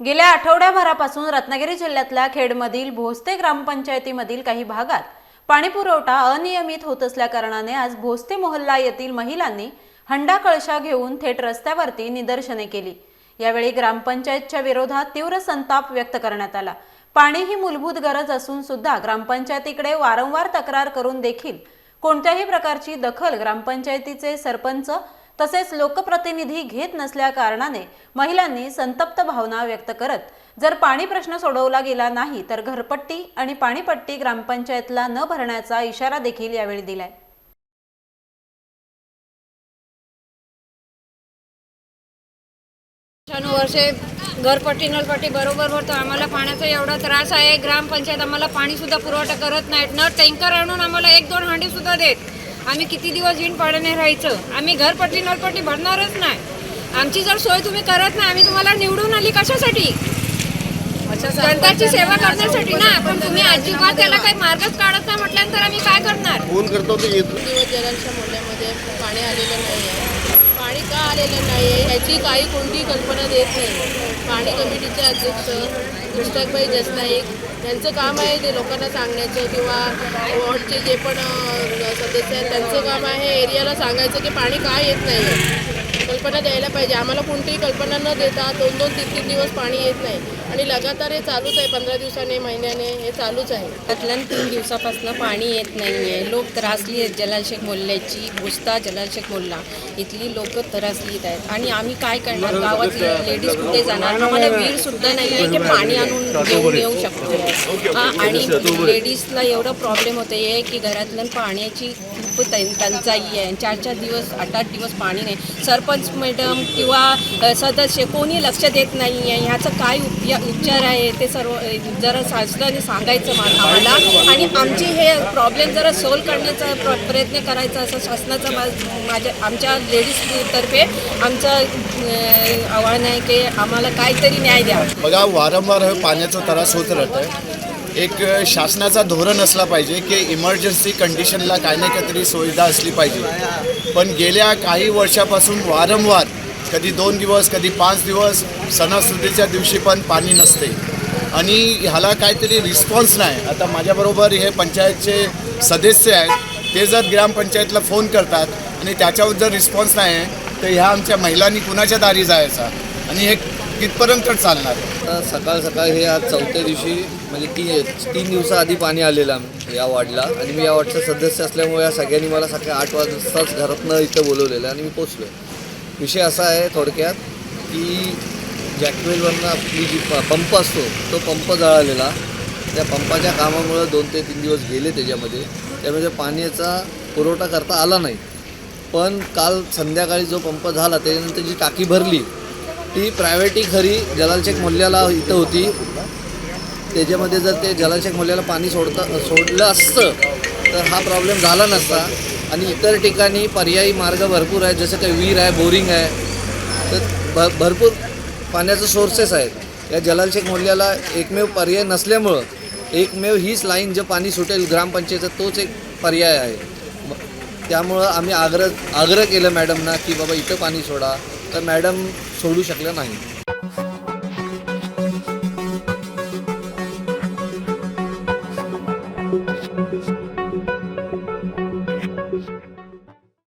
गेल्या आठवड्याभरापासून रत्नागिरी जिल्ह्यातल्या खेडमधील भोसते ग्रामपंचायतीमधील काही भागात पाणीपुरवठा अनियमित होत असल्याकारणाने आज भोसते मोहल्ला येथील महिलांनी हंडा कळशा घेऊन थेट रस्त्यावरती निदर्शने केली. यावेळी ग्रामपंचायतच्या विरोधात तीव्र संताप व्यक्त करण्यात आला. पाणी ही मूलभूत गरज असून सुद्धा ग्रामपंचायतीकडे वारंवार तक्रार करून देखील कोणत्याही प्रकारची दखल ग्रामपंचायतीचे सरपंच तसेच लोकप्रतिनिधी घेत नसल्या कारणाने महिलांनी संतप्त भावना व्यक्त करत जर पाणी प्रश्न सोडवला गेला नाही तर घरपट्टी आणि पाणीपट्टी ग्रामपंचायतला न भरण्याचा इशारा देखील यावेळी दिलाय. वर्षे घरपट्टी नळपट्टी बरोबर भरतो आम्हाला पाण्याचा एवढा त्रास आहे. ग्रामपंचायत आम्हाला पाणी सुद्धा पुरवठा करत नाहीत. न टँकर आणून आम्हाला एक दोन हांडी सुद्धा देत. आम्ही किती दिवस विण पाण्याने राहायचं? आम्ही घरपट्टी नळपट्टी भरणारच नाही. आमची जर सोय तुम्ही करत नाही आम्ही तुम्हाला निवडून आली कशासाठी? जनताची सेवा करण्यासाठी ना. पण तुम्ही अजिबात त्याला काही मार्गच काढत नाही म्हटल्यानंतर आम्ही काय करणार? फोन करतो जलांच्या पाणी आलेलं नाही आहे पाणी का आलेलं नाही आहे ह्याची काही कोणतीही कल्पना देत नाही. पाणी कमिटीचे अध्यक्ष मुश्ताकबाई जसनाईक त्यांचं काम आहे ते लोकांना सांगण्याचं किंवा वॉर्डचे जे पण सदस्य आहेत त्यांचं काम आहे एरियाला सांगायचं की पाणी का येत नाही आहे कल्पना द्यायला पाहिजे. आम्हाला कोणतीही कल्पना न देता दोन दोन तीन तीन दिवस पाणी येत नाही. आणि लगातार हे चालूच आहे. पंधरा दिवसाने महिन्याने हे चालूच आहे. त्यातल्या तीन दिवसापासून पाणी येत नाही आहे लोक त्रासली आहेत जलालशेख मोल्ल्याची बुस्ता जलालशेख मोल्ला. इथली लोक त्रासलीत आहेत. आणि आम्ही काय करणार? गावातली लेडीज कुठे जाणार? आम्हाला वीर सुद्धा नाही आहे की पाणी आणून घेऊन येऊ शकतो. हा, आणि लेडीजला एवढं प्रॉब्लेम होते आहे की घरातल्या पाण्याची खूप टंचाई आहे. चार चार दिवस आठ आठ दिवस पाणी नाही. सरपंच मॅडम किंवा सदस्य कोणी लक्ष देत नाही आहे ह्याचं काय उपया उपचार आहे? ते सर्व जरा शासनाने सांगायचं आम्हाला. आणि आमची हे प्रॉब्लेम जरा सॉल्व करण्याचा प्र- प्रयत्न करायचा असं शासनाचा मा- माझ्या आमच्या लेडीजतर्फे आमचं आव्हान आहे की आम्हाला काहीतरी न्याय द्या. बघा वारंवार पाण्याचा त्रास होत राहतं एक शासनाचा धोरण असला पाहिजे की इमर्जन्सी कंडिशनला काही ना काहीतरी सुविधा असली पाहिजे. पण गेल्या काही वर्षापासून वारंवार कधी दोन दिवस कधी पाच दिवस सणासुदीच्या दिवशी पण पाणी नसते. आणि ह्याला काहीतरी रिस्पॉन्स नाही. आता माझ्याबरोबर हे पंचायतचे सदस्य आहेत ते जर ग्रामपंचायतला फोन करतात आणि त्याच्यावर जर रिस्पॉन्स नाही आहे तर ह्या आमच्या महिलांनी कुणाच्या दारी जायचा? आणि हे कितपर्यंत चालणार? आता सकाळ सकाळ हे आज चौथ्या दिवशी म्हणजे तीन तीन दिवसाआधी पाणी आलेलं या वार्डला. आणि मी या वार्डचा सदस्य असल्यामुळे या सगळ्यांनी मला सकाळी आठ वाजताच घरातनं इथं बोलवलेलं आणि मी पोचलो विषय असा आहे थोडक्यात की जॅकवेलवरनं आपली जी प पंप असतो तो पंप जळालेला. त्या पंपाच्या कामामुळं दोन ते तीन दिवस गेले त्याच्यामध्ये. त्यामध्ये पाण्याचा पुरवठा करता आला नाही. पण काल संध्याकाळी जो पंप झाला त्याच्यानंतर जी टाकी भरली ती प्रायव्हेटी खरी जलालशेख मोल्ल्याला इथं होती. त्याच्यामध्ये जर ते जलालशेख मोल्ल्याला पाणी सोडता सोडलं असतं तर हा प्रॉब्लेम झाला नसता. आणि इतर ठिकाणी पर्यायी मार्ग भरपूर आहे जसं काही विहीर आहे बोरिंग आहे. तर भ भरपूर पाण्याचं सोर्सेस आहेत. या जलालशेख मोल्ल्याला एकमेव पर्याय नसल्यामुळं एकमेव हीच लाईन जे पाणी सुटेल ग्रामपंचायत तोच एक पर्याय आहे. त्यामुळं आम्ही आग्रह आग्रह केलं मॅडमना की बाबा इथं पाणी सोडा. तर मॅडम सोडू शकल्या नाही